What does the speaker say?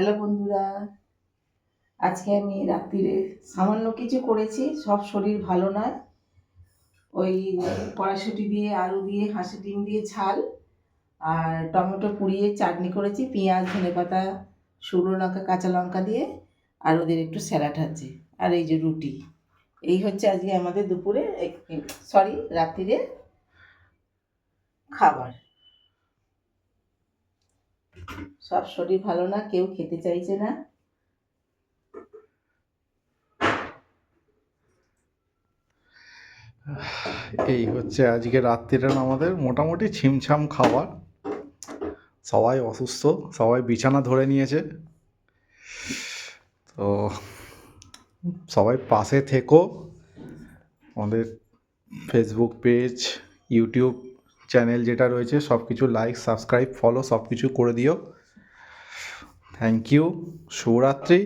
Hello বন্ধুরা, আজকে আমি রাত্রিরে সামান্য কিছু করেছি, সব শরীর ভালো নয়। ওই কড়াইশুটি দিয়ে, আলু দিয়ে হাঁসি ডিম দিয়ে ঝাল, আর টমেটো পুড়িয়ে চাটনি করেছি, পেঁয়াজ, ধনে পাতা, শুকনো লঙ্কা, কাঁচা লঙ্কা দিয়ে, আর ওদের একটু স্যালাড আছে, আর এই যে রুটি। এই হচ্ছে আজকে আমাদের দুপুরে সরি, রাত্রিরে খাবার। সব শরীর ভালো না, কেউ খেতে চাইছে না। এই হচ্ছে আজকে রাত্রিটা আমাদের মোটামুটি ছিমছাম খাবার। সবাই অসুস্থ, সবাই বিছানা ধরে নিয়েছে। তো সবাই পাশে থেকো। আমাদের ফেসবুক পেজ ইউটিউব চ্যানেল যেটা রয়েছে সব কিছু লাইক সাবস্ক্রাইব ফলো সব কিছু করে দিও। থ্যাংক ইউ শুভরাত্রি।